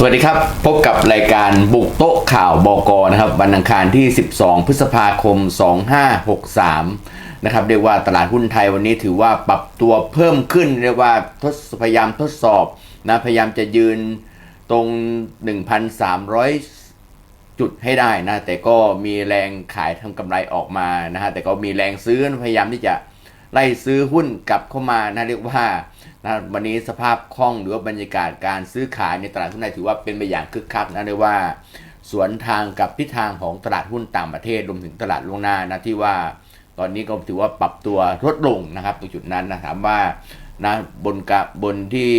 สวัสดีครับ พบกับรายการบุกโต๊ะข่าวบกนะครับ วันอังคารที่ 12 พฤษภาคม 2563 นะครับเรียกว่าตลาดหุ้นไทยวันนี้ถือว่าปรับตัวเพิ่มขึ้น เรียกว่าทดพยายามทดสอบนะพยายามจะยืนตรง 1,300 จุดให้ได้นะ แต่ก็มีแรงขายทำกำไรออกมานะฮะแต่ก็มีแรงซื้อพยายามที่จะ ไล่ซื้อหุ้นกลับเข้ามานะเรียกว่านะวันนี้สภาพคล่องหรือว่าบรรยากาศการซื้อขายในตลาดหุ้นไทยถือว่าเป็นไปอย่างคึกคักนะเรียกว่า สวนทางกับทิศทางของตลาดหุ้นต่างประเทศรวมถึงตลาดล่วงหน้านะที่ว่า ตอนนี้ก็ถือว่าปรับตัวลดลงนะครับตรงจุดนั้นนะถามว่านะบนกะบนที่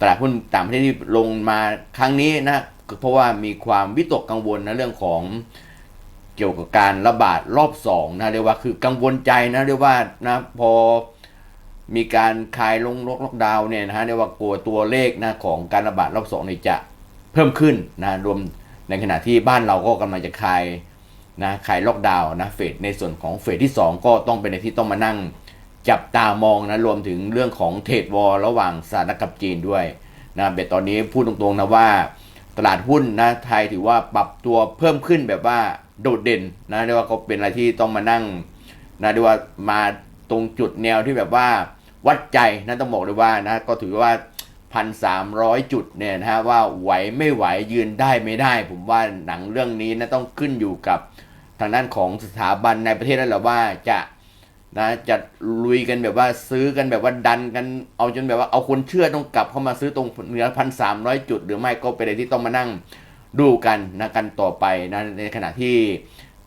ตลาดหุ้นต่างประเทศที่ลงมาครั้งนี้นะเพราะว่ามีความวิตกกังวลนะเรื่องของ เกี่ยวกับการระบาดรอบสองนะเรียกว่าคือกังวลใจนะเรียกว่านะพอมีการคลายลงล็อกดาวน์เนี่ยนะฮะเรียกว่ากลัวตัวเลขนะของการระบาดรอบสองเนี่ยจะเพิ่มขึ้นนะรวมในขณะที่บ้านเราก็กำลังจะคลายนะคลายล็อกดาวน์นะเฟสในส่วนของเฟสที่ 2 ก็ต้องเป็นในที่ต้องมานั่งจับตามองนะรวมถึงเรื่องของเทรดวอลระหว่างสหรัฐกับจีนด้วยนะเบ็ดตอนนี้พูดตรงๆนะว่า ตลาดหุ้นนะไทยถือว่าปรับตัวเพิ่มขึ้นแบบว่าโดดเด่นนะเรียกว่าก็เป็นอะไรที่ต้องมานั่งนะเรียกว่ามาตรงจุดแนวที่แบบว่าวัดใจนะต้องบอกเลยว่านะก็ถือว่าพันสามร้อยจุดเนี่ยนะฮะว่าไหวไม่ไหวยืนได้ไม่ได้ ผมว่าหนังเรื่องนี้นะต้องขึ้นอยู่กับทางด้านของสถาบันในประเทศนั่นแหละว่าจะ นะจะลุยกันแบบว่าซื้อกันแบบว่าดันกันเอาจนแบบว่าเอาคนเชื่อต้องกลับเข้ามาซื้อตรงเหนือพันสามร้อยจุด หรือไม่ก็เป็นอะไรที่ต้องมานั่งดูกันนะกันต่อไปนะในขณะที่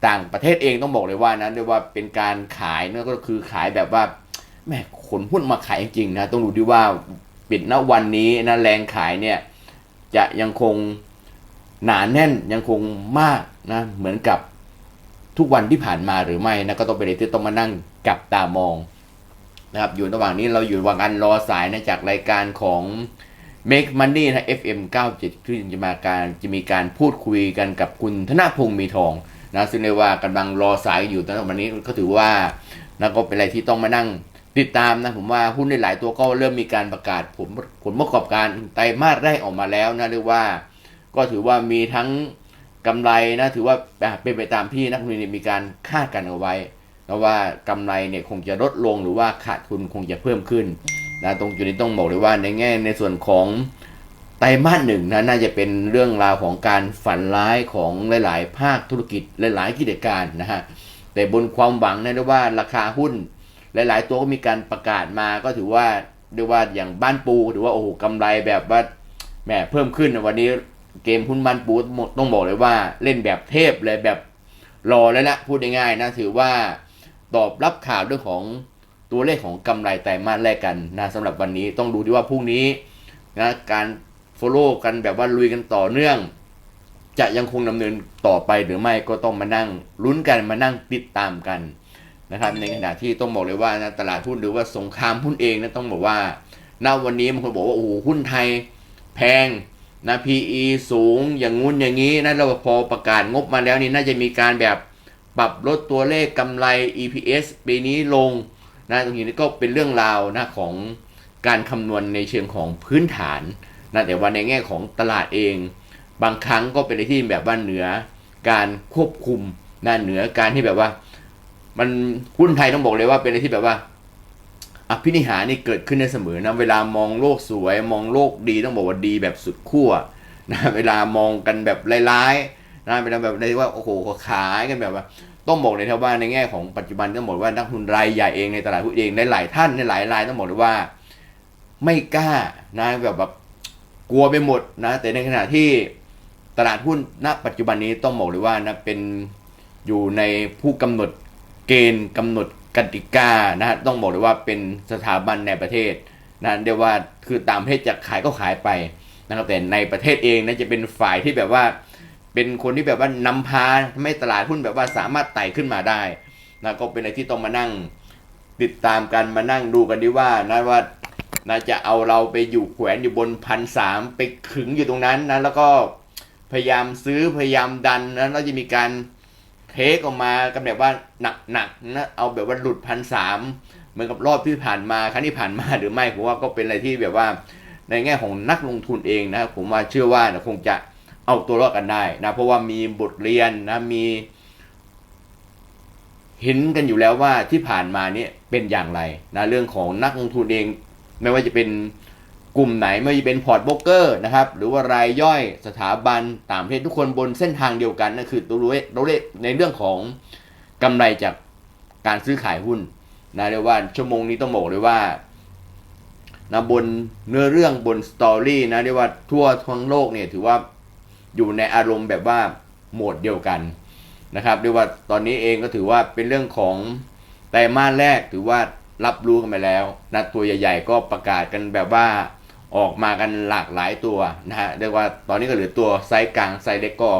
ต่างประเทศเองต้องบอกเลยว่านะเรียกว่าเป็นการขายนั่นก็คือขายแบบว่าแม่ขนหุ้นมาขายจริงนะต้องดูดีว่าปิดณวันนี้นะแรงขายเนี่ยจะยังคงหนาแน่นยังคงมากนะเหมือนกับ ทุกวันที่ผ่านมาหรือไม่นะก็ต้องเป็นเรื่องที่ต้องมานั่งจับตามองนะครับอยู่ระหว่างนี้เราอยู่ระหว่างการรอสายนะจากรายการของ Make Money นะ FM 97ที่จะมาการจะมีการพูดคุยกันกับคุณธนพงศ์มีทองนะซึ่งเรียกว่ากำลังรอสายอยู่ตอนวันนี้ก็ถือว่านะก็เป็นอะไรที่ต้องมานั่งติดตามนะผมว่าหุ้นในหลายตัวก็เริ่มมีการประกาศผลผลประกอบการไตรมาสแรกออกมาแล้วนะเรียกว่า ก็ถือว่ามีทั้ง กำไรนะถือว่าเป็นไปตามที่นักลงทุนมีการคาดกันเอาไว้นะว่ากำไรเนี่ยคงจะลดลงหรือว่าขาดทุนคงจะเพิ่มขึ้นนะตรงจุดนี้ต้องบอกเลยว่าในแง่ในส่วนของไตรมาสหนึ่งนะน่าจะเป็นเรื่องราวของการฝันร้ายของหลาย ๆ ภาคธุรกิจหลาย ๆ กิจการนะฮะแต่บนความหวังนะเรียกว่าราคาหุ้นหลาย ๆ ตัวก็มีการประกาศมาก็ถือว่าเรียกว่าอย่างบ้านปูถือว่าโอ้โหกำไรแบบว่าแหมเพิ่มขึ้นวันนี้ เกมหุ้นบ้านปูต้องบอกเลยว่าเล่นแบบเทพเลยแบบรอแล้วนะพูดง่ายๆนะถือว่าตอบรับข่าวเรื่องของตัวเลขของกำไรไตรมาสแรกกันนะสำหรับวันนี้ต้องดูดีว่าพรุ่งนี้นะการโฟลโล่กันแบบว่าลุยกันต่อเนื่อง จะยังคงดำเนินต่อไปหรือไม่ก็ต้องมานั่งลุ้นกันมานั่งติดตามกันนะครับในขณะที่ต้องบอกเลยว่านะตลาดหุ้นหรือว่าสงครามหุ้นเองนะต้องบอกว่าณวันนี้บางคนบอกว่าโอ้โหหุ้นไทยแพง นะ PE สูงอย่างงู้นอย่างนี้นะเราพอประกาศงบมาแล้วนี่น่าจะมีการแบบปรับลดตัวเลขกำไร EPS ปีนี้ลงนะตรงนี้ก็เป็นเรื่องราวนะของการคำนวณในเชิงของพื้นฐานนะแต่ว่าในแง่ของตลาดเอง บางครั้งก็เป็นอะไรที่แบบว่าเหนือการควบคุมนะเหนือการที่แบบว่า มันหุ้นไทยต้องบอกเลยว่าเป็นอะไรที่แบบว่า อภินิหารนี่เกิดขึ้นได้เสมอนะเวลามองโลกสวย มองโลกดีต้องบอกว่าดีแบบสุดขั้วนะเวลามองกันแบบร้ายๆนะเวลาแบบในว่าโอ้โหขายกันแบบว่า ต้องบอกเลยครับว่าในแง่ของปัจจุบันต้องบอกว่านักทุนรายใหญ่เองในตลาดหุ้นเองในหลายท่านในหลายรายต้องบอกเลยว่า ไม่กล้านะแบบแบบกลัวไปหมดนะ แต่ในขณะที่ตลาดหุ้นณ ปัจจุบันนี้ต้องบอกเลยว่านะเป็นอยู่ในผู้กำหนดเกณฑ์กำหนด กติกานะฮะต้องบอกเลยว่าเป็นสถาบันในประเทศนะเรียกว่าคือตางประเทศจะขายก็ขายไปนะครับแต่ในประเทศเองนะจะเป็นฝ่ายที่แบบว่า เป็นคนที่แบบว่านำพาทำให้ตลาดหุ้นแบบว่าสามารถไต่ขึ้นมาได้นะก็เป็นอะไรที่ต้องมานั่งติดตามกันมานั่งดูกันดีว่านะว่านะจะเอาเราไปอยู่แขวนอยู่บนพันสามไปขึงอยู่ตรงนั้นนะแล้วก็พยายามซื้อพยายามดันนะแล้วจะมีการ เทคออกมากันแบบว่าหนักๆนะเอาแบบว่าหลุดพันสามเหมือนกับรอบที่ผ่านมาครั้งที่ผ่านมาหรือไม่ผมว่าก็เป็นอะไรที่แบบว่าในแง่ของนักลงทุนเองนะผมว่าเชื่อว่าคงจะเอาตัวรอดกันได้นะเพราะว่ามีบทเรียนนะมี เห็นกันอยู่แล้วว่าที่ผ่านมาเนี่ยเป็นอย่างไรนะเรื่องของนักลงทุนเอง ไม่ว่าจะเป็น กลุ่มไหนไม่ว่าจะเป็นพอร์ตโบรกเกอร์นะครับหรือว่ารายย่อยสถาบันต่างประเทศทุกคนบนเส้นทางเดียวกันนั่นคือตัวรู้เราเรียกในเรื่องของกำไรจากการซื้อขายหุ้นนะเรียกว่าชั่วโมงนี้ต้องบอกเลยว่านะบนเนื้อเรื่องบนสตอรี่นะเรียกว่าทั่วทั้งโลกเนี่ยถือว่าอยู่ในอารมณ์แบบว่าโหมดเดียวกันนะครับเรียกว่าตอนนี้เองก็ถือว่าเป็นเรื่องของไตรมาสแรกถือว่ารับรู้กันไปแล้วนะตัวใหญ่ ๆ ก็ประกาศกันแบบว่า ออกมากันหลากหลายตัวนะฮะเรียกว่าตอนนี้ก็เหลือตัวไซส์กลางไซส์เล็กก็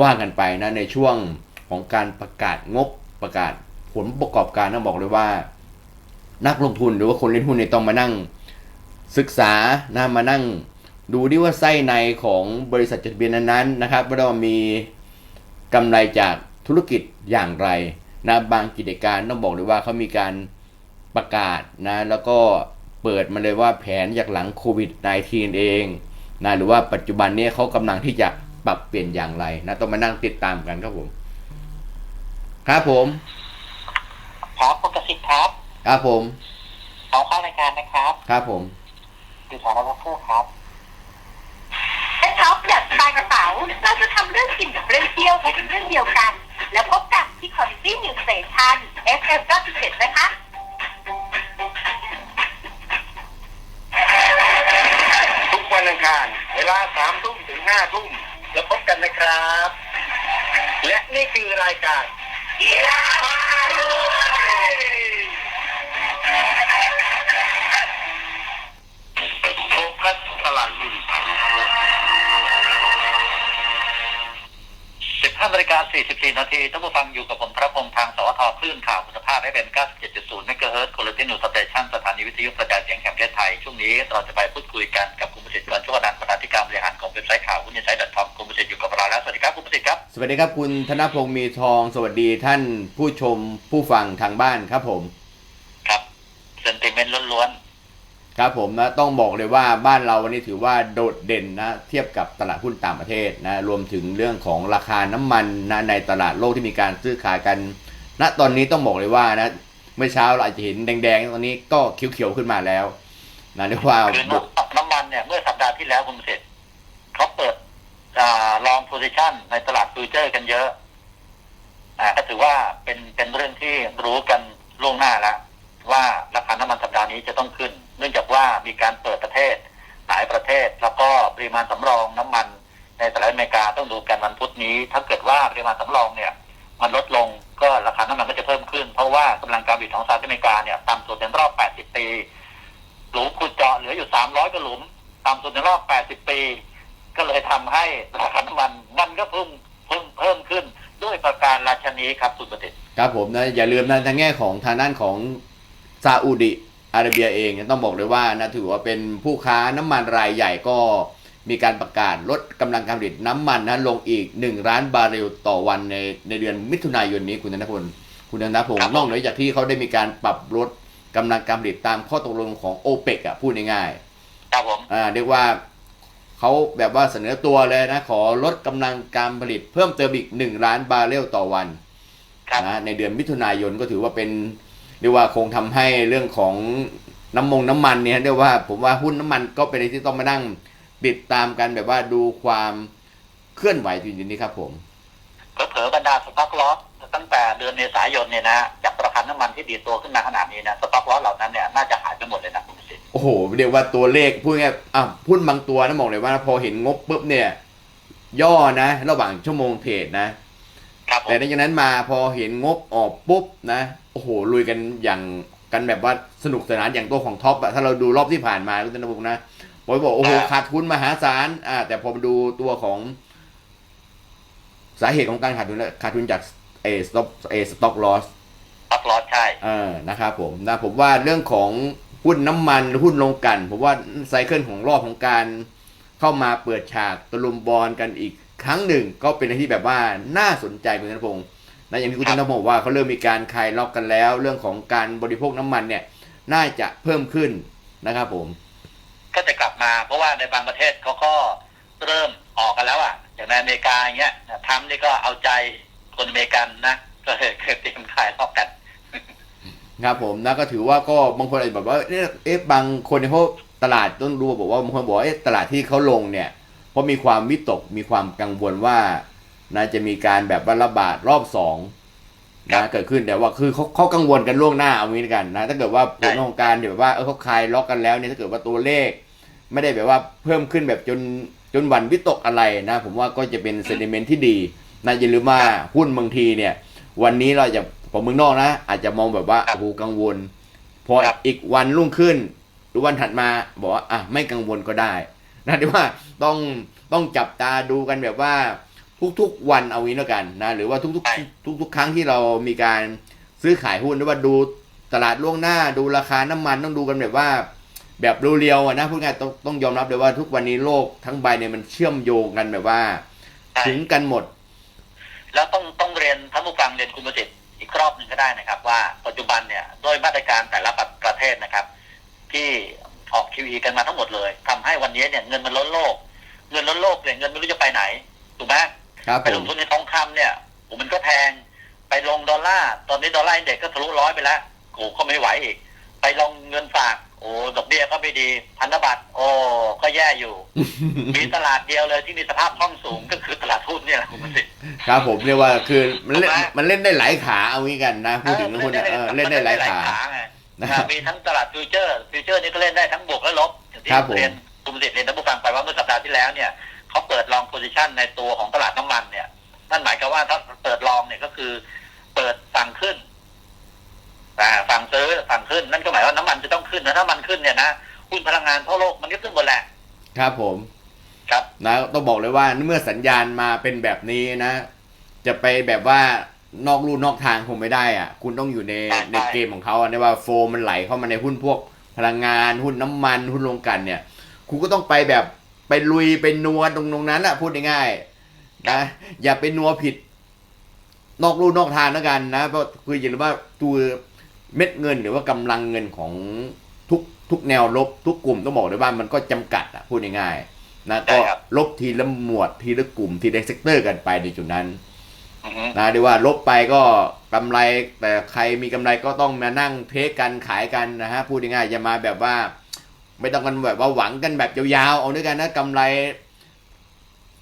ว่ากันไปนะในช่วงของการประกาศงบประกาศผลประกอบการต้องบอกเลยว่า นักลงทุนหรือว่าคนเล่นหุ้นเนี่ยต้องมานั่งศึกษานะมานั่งดูดิว่าไส้ในของบริษัทจดทะเบียนนั้นๆนะครับว่ามีกำไรจากธุรกิจอย่างไรนะบางกิจการต้องบอกเลยว่าเขามีการประกาศนะแล้วก็ เปิดมาเลยว่าแผนจากหลังโควิด -19 เองนะหรือว่าปัจจุบันนี้เขากำลังที่จะปรับเปลี่ยนอย่างไรนะต้องมานั่งติดตามกันครับผม ครับผม ครับคุณประสิทธิ์ครับ ครับผมขอเข้ารายการนะครับ ครับผมอยู่สารวัตรผู้ครับเอ็ท็อปอยากสบายกระเป๋าเราจะทำเรื่องกินกับเรื่องเที่ยวให้เป็นเรื่องเดียวกัน แล้วพบกันที่คอร์ดิตี้นิวสเตชัน FM 97นะคะ วันอังคาร เวลาสามทุ่มถึงห้าทุ่มแล้วพบกันนะครับ และนี่คือรายการ นาฬิกา 44 นาทีท่านผู้ฟังอยู่กับผมพระพงษ์ทางสวทคลื่นข่าวคุณภาพให้เป็น 97.0 เมกะเฮิรตซ์โคลตินูสเตชันสถานีวิทยุกระจายเสียงแห่งประเทศไทย ช่วงนี้เราจะไปพูดคุยกันกับคุณประสิทธิ์กรชวนันท์ประธานธิการบริหารของเว็บไซต์ข่าวหุ้นยินไซต์ .com คุณประสิทธิ์อยู่กับเราแล้ว สวัสดีครับคุณประสิทธิ์ครับ สวัสดีครับคุณธนพงศ์มีทอง สวัสดีท่านผู้ชมผู้ฟังทางบ้านครับผม ครับเซนติเมนต์ล้วน ครับผมนะต้องบอกเลยว่าบ้านเราวันนี้ถือว่าโดดเด่นนะเทียบกับตลาดหุ้นต่างประเทศนะรวมถึงเรื่องของราคาน้ำมันนะในตลาดโลกที่มีการซื้อขายกันณตอนนี้ต้องบอกเลยว่านะเมื่อเช้าเราอาจจะเห็นแดงๆ ตอนนี้ก็เขียวๆขึ้นมาแล้วนะเรียกว่าคือน้ำน้ำมันเนี่ยเมื่อสัปดาห์ที่แล้วคุณประสิทธิ์เขาเปิดลองโพซิชันในตลาดฟิวเจอร์กันเยอะอ่าก็ถือว่าเป็นเป็นเรื่องที่รู้กันล่วงหน้าแล้วว่าราคาน้ำมันสัปดาห์นี้จะต้องขึ้น เนื่องจากว่ามีการเปิดประเทศหลายประเทศ แล้วก็ปริมาณสำรองน้ำมันในสหรัฐอเมริกาต้องดูกันวันพุธนี้ ถ้าเกิดว่าปริมาณสำรองเนี่ย มันลดลงก็ราคาน้ำมันก็จะเพิ่มขึ้น เพราะว่ากำลังการผลิตของสหรัฐอเมริกาเนี่ยต่ำสุดในรอบ 80 ปีหลุมขุดเจาะเหลืออยู่ 300กว่าหลุมต่ำสุดในรอบ 80 ปี ก็เลยทำให้ราคาน้ำมันมันก็เพิ่มเพิ่มเพิ่มขึ้นด้วยประการราชนีครับสุดประเด็นครับผมนะอย่าลืมนะทางแง่ของทางด้านของซาอุดิ อาระเบียเองต้องบอกเลยว่านะถือว่าเป็นผู้ค้าน้ำมันรายใหญ่ก็มีการประกาศลดกำลังการผลิตน้ำมันนะลงอีก 1 ล้านบาร์เรลต่อวันในในเดือนมิถุนายนนี้คุณธนพลคุณธนพงศ์นอกเหนือจากที่เขาได้มีการปรับลดกำลังการผลิตตามข้อตกลงของโอเปกอะพูดง่ายๆครับผมอ่าเรียกว่าเขาแบบว่าเสนอตัวเลยนะ ขอลดกำลังการผลิตเพิ่มเติมอีก 1 ล้านบาร์เรลต่อวันครับนะในเดือนมิถุนายนก็ถือว่าเป็นเรียกว่าคงทำให้เรื่องของน้ำมงน้ำมันเนี่ยเรียกว่าผมว่าหุ้นน้ำมันก็เป็นอะไรที่ต้องมานั่งติดตามกันแบบว่าดูความเคลื่อนไหวจริงๆนี้ครับผมเผลอๆบรรดาสต็อกลอสตั้งแต่เดือนเมษายนเนี่ยนะจากราคาน้ำมันที่ดีดตัวขึ้นมาขนาดนี้นะสต็อกลอสเหล่านั้นเนี่ยน่าจะหายไปหมดเลยนะคุณประสิทธิ์โอ้โหเรียกว่าตัวเลขพูดง่ายๆอะหุ้นบางตัวนะบอกเลยว่าพอเห็นงบปุ๊บเนี่ย ย่อนะ ระหว่างชั่วโมงเทรดนะครับผมแต่หลังจากนั้นมาพอเห็นงบออกปุ๊บนะ โอ้โหลุยกันอย่างกันแบบว่าสนุกสนานอย่างตัวของท็อปอะถ้าเราดูรอบที่ผ่านมาคุณธนบุกนะบอยบอกโอ้โหขาดทุนมหาศาลอ่าแต่พอมาดูตัวของสาเหตุของการขาดทุนนะขาดทุนจากเอสต็อกเอสต็อกลอสสต็อกลอสใช่เออนะครับผมนะผมว่าเรื่องของหุ้นน้ำมันหุ้นลงกลันผมว่าไซเคิลของรอบของการเข้ามาเปิดฉากตะลุมบอลกันอีกครั้งหนึ่งก็เป็นอะไรที่แบบว่าน่าสนใจคุณธนพงศ์ นะอย่างที่คุณธนพงศ์บอกว่าเขาเริ่มมีการคลายล็อกกันแล้ว เรื่องของการบริโภคน้ำมันเนี่ยน่าจะเพิ่มขึ้นนะครับผม ก็จะกลับมาเพราะว่าในบางประเทศเขาก็เริ่มออกกันแล้วอะอย่างในอเมริกาอย่างเงี้ยทรัมป์นี่ก็เอาใจคนอเมริกันนะก็เลยเกิดเตรียมขายรอบกันครับผมนะก็ถือว่าก็บางคนอาจจะแบบว่าเอ๊ะเอ๊ะบางคนเนี่ยเขาตลาดต้นดูบอกว่าบางคนบอกว่าเอ๊ะตลาดที่เขาลงเนี่ยเพราะมีความวิตกมีความกังวลว่า นะจะมีการแบบว่าระบาดรอบสองครันะบเกิดขึ้นแต่ว่าคือเขาเขากังวลกันล่วงหน้าเอางี้ละกันนะถ้าเกิดว่าผลใช่ของการแบบว่าเออเขาคลายล็อกกันแล้วเนี่ยถ้าเกิดว่าตัวเลข ไม่ได้แบบว่าเพิ่มขึ้นแบบจนจนหวั่นวิตกอะไรนะ ผมว่าก็จะเป็นเซนิเมนต์ที่ดีนะอย่าลืมว่าหุ้นบางทีเนี่ย วันนี้เราจะผมเมืองนอกนะ อาจจะมองแบบว่าครับโอ้โหกังวล พอครับอีกวันรุ่งขึ้น หรือวันถัดมาบอกว่าอะไม่กังวลก็ได้นะที่ว่าต้องต้องจับตาดูกันแบบว่า ทุกๆวันเอางี้แล้วกันนะหรือว่าทุกใช่ๆทุก ๆ ครั้งที่เรามีการซื้อขายหุ้นหรือว่าดูตลาดล่วงหน้าดูราคาน้ำมันต้องดูกันแบบว่า แบบเรียวๆอะนะพูดง่ายๆต้องต้องยอมรับเลยว่าทุกวันนี้โลกทั้งใบเนี่ยมันเชื่อมโยงกันแบบว่าใช่ถึงกันหมด แล้วต้องต้องเรียนท่านผู้ฟังเรียนคุณประสิทธิ์อีกรอบหนึ่งก็ได้นะครับ ว่าปัจจุบันเนี่ยด้วยมาตรการแต่ละประเทศนะครับ ที่ออก QE กันมาทั้งหมดเลยทำให้วันนี้เนี่ยเงินมันล้นโลก เงินล้นโลกเนี่ยเงินไม่รู้จะไปไหนถูกไหม ครับไปผลมงทุนในทองคำเนี่ยโอ้มันก็แพงไปลงดอลลาร์ตอนนี้ดอลลาร์อินเด็กซ์ก็ทะลุร้อยไปแล้วโอ้ก็ไม่ไหวอีก ไปลงเงินฝาก โอ้ดอกเบี้ยก็ไม่ดีพันธบัตรโอ้ก็แย่อยู่ มีตลาดเดียวเลยที่มีสภาพคล่องสูงก็คือตลาดหุ้นเนี่ยแหละคุณประสิทธิ์ครับผมเรียกว่าคือมันเล่นถูกไหมมันเล่นได้หลายขาเอางี้กันนะพูดถึงหุ้นเนี่ยเออเล่นได้หลายขาไงนะครับมีทั้งตลาดฟิวเจอร์ฟิวเจอร์นี่ก็เล่นได้ทั้งบวกและลบอย่างที่ครับผมเรียนคุณประสิทธิ์เรียนท่านผู้ฟังไปว่าเมื่อสัปดาห์ที่แล้วเนี่ย เขาเปิดลองโพซิชันในตัวของตลาดน้ำมันเนี่ยนั่นหมายความว่าถ้าเปิดลองเนี่ยก็คือ เปิดฝั่งขึ้นอ่าฝั่งซื้อฝั่งขึ้น นั่นก็หมายว่าน้ำมันจะต้องขึ้นนะถ้ามันขึ้นเนี่ยนะหุ้นพลังงานทั่วโลกมันก็ขึ้นหมดแหละครับผมครับนะต้องบอกเลยว่าเมื่อสัญญาณมาเป็นแบบนี้นะ จะไปแบบว่านอกลู่นอกทางคงไม่ได้อะคุณต้องอยู่ในใช่ในเกมของเขาอะนะว่าโฟมมันไหลเข้ามาในหุ้นพวกพลังงานหุ้นน้ำมันหุ้นโรงกลันเนี่ย คุณก็ต้องไปแบบ ไปลุยไปนัวตรงตรงนั้นอะพูดง่ายๆนะอย่าไปนัวผิด นอกลู่นอกทางแล้วกันนะเพราะคืออย่าลืมว่าตัวเม็ดเงินหรือว่ากำลังเงินของทุกทุกแนวลบทุกกลุ่มต้องบอกเลยว่ามันก็จำกัดอะพูดง่ายๆนะใช่ก็ครับลบทีละหมวดทีละกลุ่มทีละเซกเตอร์กันไปในจุดนั้นอือฮึนะเรียกว่าลบไปก็กำไรแต่ใครมีกำไรก็ต้องมานั่งเทคกันขายกันนะฮะพูดง่ายๆอย่ามาแบบว่า ไม่ต้องกันแบบว่าหวังกันแบบยาวๆ เอาด้วยกันนะกำไร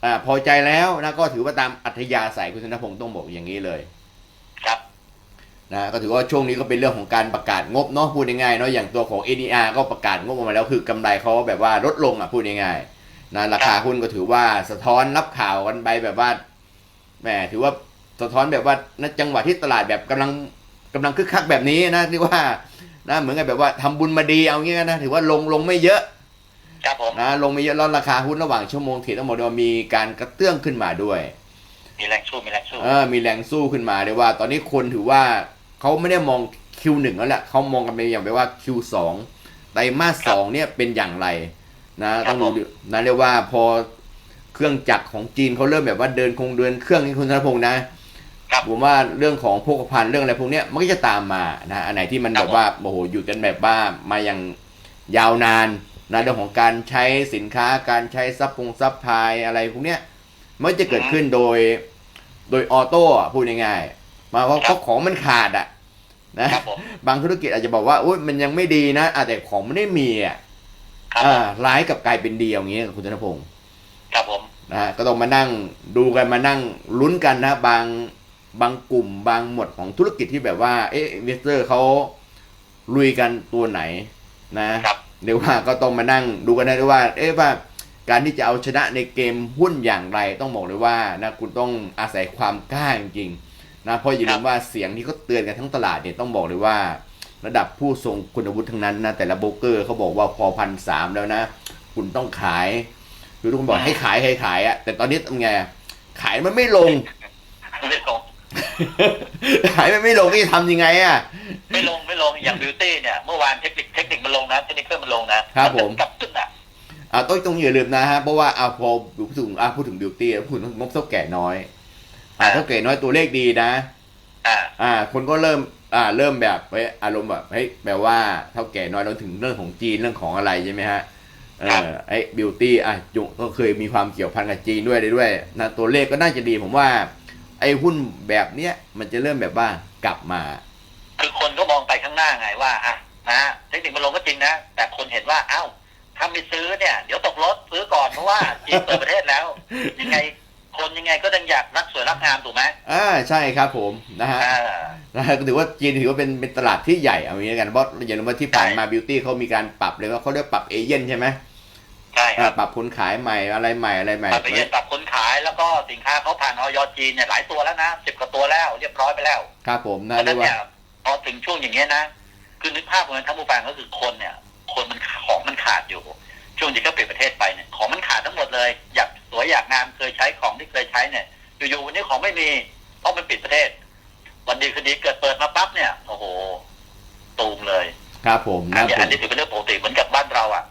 อ่าพอใจแล้วนะก็ถือว่าตามอัธยาศัยคุณธนพงศ์ต้องบอกอย่างนี้เลย ครับนะก็ถือว่าช่วงนี้ก็เป็นเรื่องของการประกาศงบเนาะพูดง่ายๆเนาะอย่างตัวของ ADR ก็ประกาศงบออกมาแล้วคือกำไรเขาแบบว่าลดลงอะพูดง่ายๆนะราคาหุ้นก็ถือว่าสะท้อนรับข่าวกันไปแบบว่าแหมถือว่าสะท้อนแบบว่าณจังหวะที่ตลาดแบบกำลังกำลังคึกคักแบบนี้นะที่ว่า นะเหมือนกับแบบว่าทำบุญมาดีเอางี้นะถือว่าลงลงไม่เยอะครับผมนะลงไม่เยอะแล้วราคาหุ้นระหว่างชั่วโมงเทรดต้องบอกเลยว่ามีการกระเตื้องขึ้นมาด้วย มีแรงสู้มีแรงสู้เออมีแรงสู้ขึ้นมาเลยว่า ตอนนี้คนถือว่าเขาไม่ได้มอง Q1 แล้วแหละเขามองกันเป็นอย่างไปว่า Q2 ไตรมาสสองเนี่ยเป็นอย่างไร นะต้องดูดินะเรียกว่าพอเครื่องจักรของจีนเขาเริ่มแบบว่าเดินคงเดินเครื่องนี่คุณธนพงศ์นะครับ ผมว่าเรื่องของพวกพันเรื่องอะไรพวกเนี้ยมันก็จะตามมานะอันไหนที่มันครัแบบบว่าโอ้โหอยู่กันแบบว่ามาอย่างยาวนานนะเรื่องของการใช้สินค้าการใช้ซับพงซับพลายอะไรพวกเนี้ยมันจะเกิดขึ้นโดยโดยออโต้อะพูดง่ายๆมาเพราะเพราะของมันขาดอะนะครับผมบางธุรกิจอาจจะบอกว่าอุ้ยมันยังไม่ดีนะอะแต่ของมันไม่มีอะครับผอ่ามร้ายกับกลายเป็นดีอย่างเงี้ยคุณธนพงศ์ครับผมนะฮะก็ต้องมานั่งดูกันมานั่งลุ้นกันนะบาง บางกลุ่มบางหมวดของธุรกิจที่แบบว่าเอ๊ะอินเวสเตอร์เขาลุยกันตัวไหนนะครับเดี๋ยวว่าก็ต้องมานั่งดูกันนะด้วยว่า เอ๊ะว่าการที่จะเอาชนะในเกมหุ้นอย่างไรต้องบอกเลยว่านะคุณต้องอาศัยความกล้าจริงๆนะเพราะอย่าลืมว่าเสียงที่เขาเตือนกันทั้งตลาดเนี่ยต้องบอกเลยว่า ระดับผู้ทรงคุณวุฒิทั้งนั้นนะแต่ละโบรกเกอร์เขาบอกว่าพอพันสามแล้วนะ คุณต้องขายคือทุกคนบอกให้ขายให้ขายอะแต่ตอนนี้ทำไงอะขายมันไม่ลงไม่ลง ขายมันไม่ลงนี่ทำยังไงอะไม่ลงไม่ลงอย่างบิวตี้เนี่ยเมื่อวานเทคนิคเทคนิคมันลงนะเทคนิคเพิ่มมันลงนะครับผมกลับขึ้นอะอ่าต้องต้องอย่าลืมนะฮะเพราะว่าอ่าพอพูดถึงอ่าพูดถึงบิวตี้พูดถึงงบเท่าแก่น้อยอ่าเท่าแก่น้อยตัวเลขดีนะ อ่า อ่า คนก็เริ่มอ่าเริ่มแบบเฮ้ยอารมณ์แบบเฮ้ยแปลว่าเท่าแก่น้อยเราถึงเรื่องของจีนเรื่องของอะไรใช่ไหมฮะเออไอ้บิวตี้อะจุก็เคยมีความเกี่ยวพันกับจีนด้วยเลยด้วยนะตัวเลขก็น่าจะดีผมว่า ไอ้หุ้นแบบเนี้ยมันจะเริ่มแบบว่ากลับมา คือคนก็มองไปข้างหน้าไงว่าอะนะเทคนิคมันลงก็จริงนะ แต่คนเห็นว่าเอ้าถ้าไม่ซื้อเนี่ย เดี๋ยวตกรถซื้อก่อนเพราะว่าจีนเปิดประเทศแล้ว ยังไงคนยังไงก็ยังอยากรักสวยรักงามถูกไหมอ่าใช่ครับผมนะฮะอ่านะฮะก็ถือว่าจีนถือว่าเป็นเป็นตลาดที่ใหญ่เอาอย่างนี้แล้วกันเพราะอย่าลืมว่าที่ผ่านมาบิวตี้เขามีการปรับเลยว่าเขาเรียกปรับเอเย่นใช่ไหมใช่คอ่ารับปรับคนขายใหม่อะไรใหม่อะไรใหม่ปรับไปเย็นปรับคนขายแล้วก็สินค้าเขาผ่านออยจีนเนี่ยหลายตัวแล้วนะสิบกว่าตัวแล้วเรียบร้อยไปแล้วครับผมเพนะราะฉะเรีนั้ยนกว่าเนี่ยพอถึงช่วงอย่างเงี้ยนะคือนึกภาพเหมือนท่านผู้ฟังก็คือคนเนี่ย คนมันของมันขาดอยู่ ช่วงที่เขาปิดประเทศไปเนี่ยของมันขาดทั้งหมดเลย อยากสวยอยากงามเคยใช้ของที่เคยใช้เนี่ยอยู่ๆวันนี้ของไม่มีเพราะมันปิดประเทศ วันดีคืนดีเกิดเปิดมาปั๊บเนี่ยโอ้โหตูมเลย ครับผมอันนะนี้ผอันมนี้ถือเป็นเรื่องปกติเหมือนกับบ้านเราอะ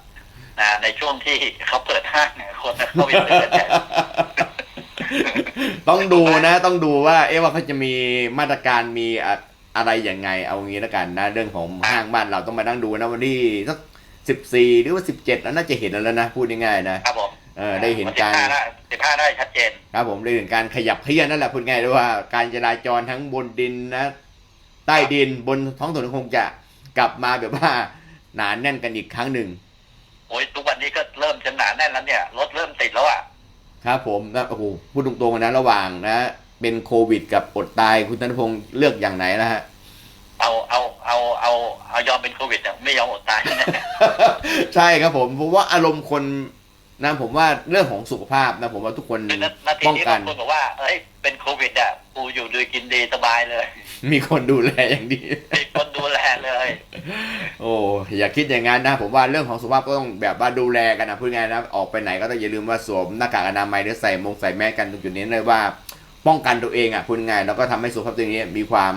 นะในช่วงที่เขาเปิดห้างเนี่ยคนเข้าไปซื้อกันใหญ่ ต้องดูนะ ต้องดูว่า เอ๊ะว่าเขาจะมีมาตรการมีอะอะไรยังไง เอางี้แล้วกันนะ เรื่องของห้างบ้านเราต้องมานั่งดูนะวันที่สักสิบสี่หรือว่าสิบเจ็ดน่าจะเห็นแล้วนะพูดง่ายๆนะครับผมเออได้เห็นการสิบห้าได้ชัดเจนครับผมได้เห็นการขยับเขยื่อนนั่นแหละพูดง่ายด้วยว่าการจราจรทั้งบนดินนะ ใต้ดินบนท้องถนนคงจะกลับมาแบบว่าหนานแน่นกันอีกครั้งหนึ่งโอ้ยทุกวันนี้ก็เริ่มจะหนาแน่นแล้วเนี่ยรถเริ่มติดแล้วอะ ครับผมนะโอ้โหพูดตรงๆนะระหว่างนะ เป็นโควิดกับอดตายคุณธนพงศ์เลือกอย่างไหนนะฮะเอาเอาเอาเอาเอายอมเป็นโควิดอะไม่ยอมอดตาย ใช่ครับผมผมว่าอารมณ์คนนะผมว่าเรื่องของสุขภาพนะผมว่าทุกคนคือนานาทีป้องนี้กับานงคนบอกว่าเอ้ยเป็นโควิดอะกูอยู่ดีกินดีสบายเลย มีคนดูแลอย่างดีมีคนดูแลเลย โอ้อย่าคิดอย่างนั้นนะผมว่าเรื่องของสุขภาพก็ต้องแบบว่าดูแลกันนะพูดง่ายๆนะออกไปไหนก็ต้องอย่าลืมว่าสวมหน้ากากอนามัยหรือใส่มงใส่แมสกันตรงจุดนี้เลยว่าป้องกันตัวเองอะพูดง่ายๆแล้วก็ทำให้สุขภาพตัวเองมีความ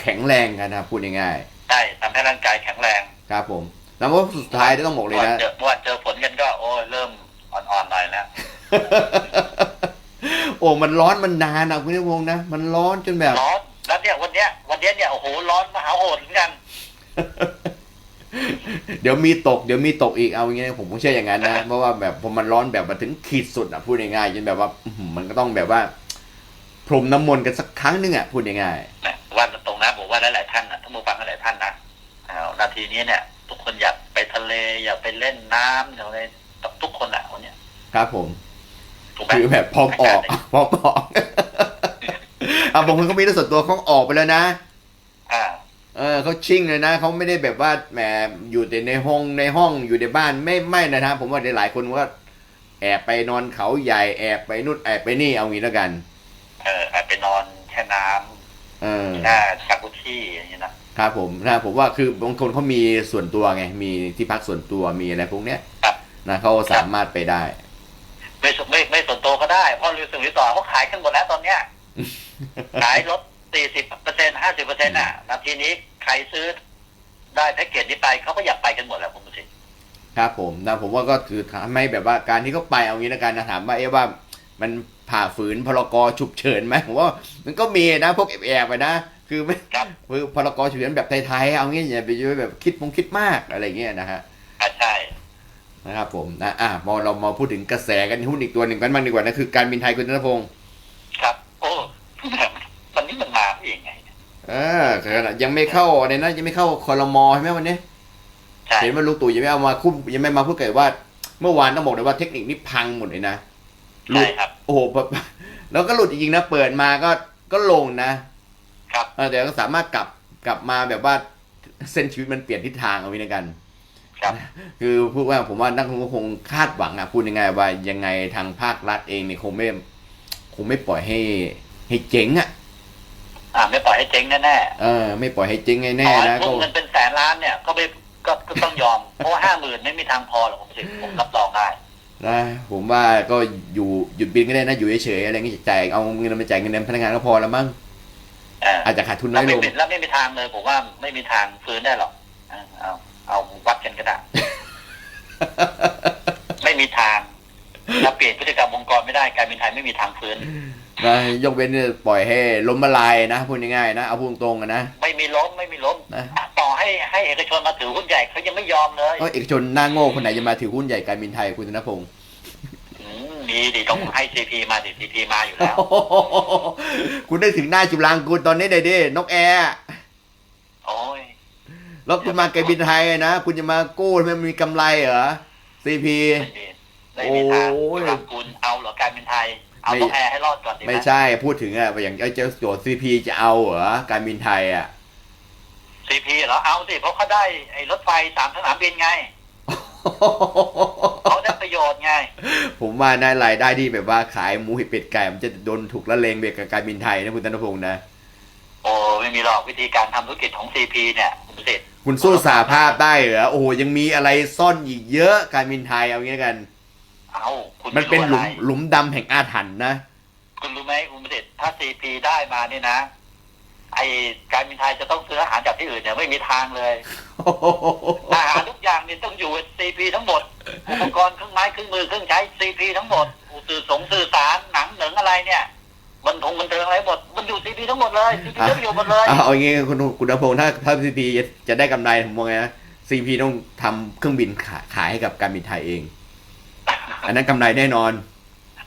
แข็งแรงกันนะพูดง่ายใช่ทำให้ร่างกายแข็งแรงๆครับผม แล้วก็สุดท้ายต้องบอกเลยเมื่อวานนะเจอเมื่อวานเจอฝนกันก็โอ้ยเริ่มอ่อนๆหน่อยแล้วโอ้มันร้อนมันนานนะคุณธนพงศ์นะมันร้อนจนแบบร้อนแล้วเนี่ยวันเนี้ยวันเนี้ยเนี่ยโอ้โหร้อนมหาโหดเหมือนกัน เดี๋ยวมีตกเดี๋ยวมีตกอีกเอาอย่างเงี้ยผมก็เชื่ออย่างนั้นนะเพราะว่าแบบพอมันร้อนแบบมาถึงขีดสุดอะพูดง่ายๆจนแบบว่าอื้อหือมันก็ต้องแบบว่า พรมน้ำมนต์กันสักครั้งหนึงอะพูดง่ายนะวันตรงนะผมว่าหลายๆท่านนะท่านผู้ฟังหลายๆท่านนะอ่านาทีนี้เนี่ย ทุกคนอยากไปทะเลอยากไปเล่นน้ำอย่างไรทุกคนแหละวันเนี้ยๆครับผมถูกไหมคือแบบพร้อมออกพร้อมออกอะบางคนเขามีเรื่องส่วนตัวเขาออกไปแล้วนะ อ่า เออเขาชิ่งเลยนะเขาไม่ได้แบบว่าแหมอยู่แต่ในห้องในห้องอยู่ในบ้านไม่ไม่นะครับผมว่าหลายๆคนว่าแอบไปนอนเขาใหญ่แอบไปนู่นแอบไปนี่เอางี้แล้วกัน เอออาจไปนอนแช่น้ำเออหน้าจากุชี่อย่างนี้นะครับผมนะผมว่าคือบางคนเขามีส่วนตัวไง มีที่พักส่วนตัวมีอะไรพวกเนี้ยครับนะเขาสามารถไปได้ ไม่สไม่ไม่ส่วนตัวก็ได้เพราะรีสอร์ทรีสอร์ทเขาขายกันหมดแล้วตอนเนี้ยขายลดสี่สิบ เปอร์เซ็นห้าสิบเปอร์เซ็นต์อะนาทีนี้ใครซื้อได้แพ็กเกจนี้ไปเขาก็อยากไปกันหมดแหล้วคุณผู้ชมครับผมนะผมว่าก็คือทำให้แบบว่าการที่เขาไปเอางี้แล้วกันนะถามว่าเอ๊ะว่ามันผ่าฝืนพรกฉุกเฉินไหมผมว่ามันก็มีนะพวกแอบๆไปนะคือไม่ครับคือพรกฉุกเฉินแบบไทยๆเอางี้อย่าไปแบบคิดมงคิดมากอะไรเงี้ยนะฮะอ่าใช่นะครับผมนะอะพอเรามาพูดถึงกระแสกันหุ้นอีกตัวหนึ่งกันบ้างดีกว่านะคือการบินไทยคุณธนพงศ์ครับ โอ้วันนี้มันมาเองไง เออขนาดยังไม่เข้าในนั้นยังไม่เข้าคอรมอใช่ไหมวันนี้ใช่เห็นว่าลุงตู่ยังไม่เอามาคุ้มยังไม่มาพูดเกิดว่า เมื่อวานต้องบอกเลยว่าเทคนิคนี้พังหมดเลยนะหลุใช่ดครับโอ้โหแบบแล้วก็หลุดจริงๆนะเปิดมาก็ก็ลงนะครับเออแต่ก็สามารถกลับกลับมาแบบว่าเส้นชีวิตมันเปลี่ยนทิศทางเอาไว้ในกันครับคือพูดว่าผมว่านักลงทุนคงคาดหวังอะพูดยังไงว่ายังไงทางภาครัฐเองเนี่ยคงไม่คงไม่ปล่อยให้ให้เจ๊งอะ อ่าไม่ปล่อยให้เจ๊งแน่เออ ไม่ปล่อยให้เจ๊งๆแน่ขอๆให้นะทุ่ก็มเงินเป็นแสนล้านเนี่ยก็ไม่ก็ก็ต้องยอม เพราะว่าห้าหมื่นไม่มีทางพอหรอกผมสิผมรับรองได้ นะผมว่าก็อยู่หยุดบินก็ได้นะอยู่เฉยๆอะไรเงี้ยจ่ายเอาเงินมาจ่ายเงินเดือนพนักงานก็พอแล้วมั้งอ่าอาจจะขาดทุนน้แล้อวยไม่ลงมีแล้วไม่มีทางเลยผมว่าไม่มีทางฟื้นได้หรอกอ่าเอาเอาวัดกันก็ได้ ไม่มีทางถ้าเปลี่ยนพฤติกรรมองค์กรไม่ได้การบินไทยไม่มีทางฟื้น นะยกเว้นเนี่ยปล่อยให้ล้มละลายนะพูดง่ายๆนะเอาพูดตรงๆกันนะไม่มีล้มไม่มีล้มนะต่อให้ให้ให้เอกชนมาถือหุ้นใหญ่เขายังไม่ยอมเลยก็เอกชนหน้าโง่คนไหนจะมาถือหุ้นใหญ่การบินไทยคุณธนพงศ์อืมมีดิต้องให้ซีพีมาดิซีพีมาอยู่แล้วคุณได้ถึงหน้าจุฬาลงกูลตอนนี้เลยดินกแอร์โอ้ยแล้วคุณมาการบินไทยนะคุณจะมากู้ทำไมมันมีกำไรเหรอซีพีไม่มีไม่มีทางโอ้ยครับคุณเอาเหรอการบินไทย เอาไม่ต้องแอร์ให้รอดก่อนดีไหมไม่ใช่พูดถึงอะอย่างไอ้เจ้าตัวซีพีจะเอาเหรอการบินไทยอะซีพีเหรอเอาสิเพราะเขาได้ไอ้รถไฟสามสนามบินไงเขาได้ประโยชน์ไง ผมว่าน่ารายได้ที่แบบว่าขายหมูเห็ดเป็ดไก่มันจะโดนถูกละเลงไปกับการบินไทยนะคุณธนพงศ์นะ โอ้ไม่มีหรอกวิธีการทำธุรกิจของซีพีเนี่ยคุณประสิทธิ์คุณสู้สาภาพได้เหรอโอ้โหยังมีอะไรซ่อนอีกเยอะการบินไทยเอางี้กัน เอาคุณมันเป็นหลุมไรู้อะไรหลุมดำแห่งอาถรรพ์นะ คุณรู้ไหมคุณประสิทธิ์ถ้าซีพีได้มาเนี่ยนะ ไอการบินไทยจะต้องซื้ออาหารจากที่อื่นเนี่ยไม่มีทางเลย อาหารทุกอย่างเนี่ยต้องอยู่ซีพีทั้งหมด อุปกรณ์เครื่องไม้เครื่องมือเครื่องใช้ซีพีทั้งหมดสื่อสงสื่อสารหนังเหนิงอะไรเนี่ยบันทงบันเทิงอะไรหมด มันอยู่ซีพีทั้งหมดเลยซีพีอะได้ประโยชน์หมดเลยเอาเอาอย่างงี้คุณคุณธนพงศ์ถ้าถ้าซีพีจะได้กำไรผมมองไงนะซีพีต้องทำเครื่องบินขายขายให้กับการบินไทยเอง อันนั้นกำไรแน่นอน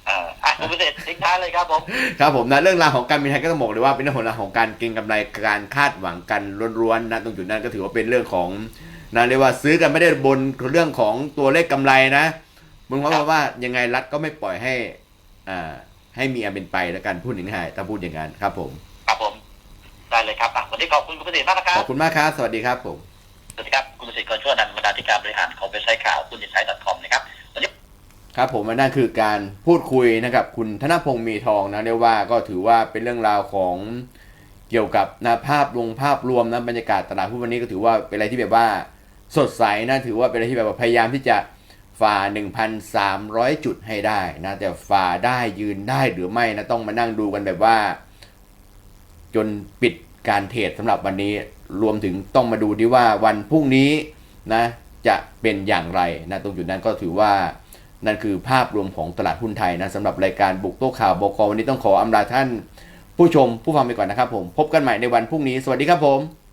เอออะคุณประสิทธิ์ทิ้งท้ายเลยครับผมครับผมนะเรื่องราวของการบินไทยก็ต้องบอกเลยว่าเป็นเรื่องของราวของการเก็งกำไรการคาดหวังกันล้วนๆนะตรงจุดนั้นก็ถือว่าเป็นเรื่องของนะเรียกว่าซื้อกันไม่ได้บนเรื่องของตัวเลขกำไรนะมึงว่าว่ายังไงรัฐก็ไม่ปล่อยให้อ่าให้มีอันเป็นไปแล้วกันพูดง่ายๆถ้าพูดอย่างนั้นครับผมครับผมได้เลยครับอะวันนี้ขอบคุณคุณประสิทธิ์มากนะครัขบอบคุณมากครับสวัสดีครับผมสวัสดีครับคุณประสิทธิ์กรช่วยนันท์บรรณาธิการบริหารของเว็บไซต์ข่าวคุณอินไซต์ .com นะครับ ครับผมนั่นคือการพูดคุยนะครับคุณธนพงศ์มีทองนะเรียกว่าก็ถือว่าเป็นเรื่องราวของเกี่ยวกับนะภาพลงภาพรวมนะบรรยากาศตลาดหุ้นวันนี้ก็ถือว่าเป็นอะไรที่แบบว่าสดใสนะถือว่าเป็นอะไรที่แบบว่าพยายามที่จะฝ่า 1,300 จุดให้ได้นะแต่ฝ่าได้ยืนได้หรือไม่นะต้องมานั่งดูกันแบบว่า จนปิดการเทรดสำหรับวันนี้รวมถึงต้องมาดูดีว่าวันพรุ่งนี้นะจะเป็นอย่างไรนะตรงจุดนั้นก็ถือว่า นั่นคือภาพรวมของตลาดหุ้นไทยนะสำหรับรายการบุกโต๊ะข่าวบกวันนี้ต้องขออำลาท่าน ผู้ชมผู้ฟังไปก่อนนะครับผม พบกันใหม่ในวันพรุ่งนี้ สวัสดีครับผม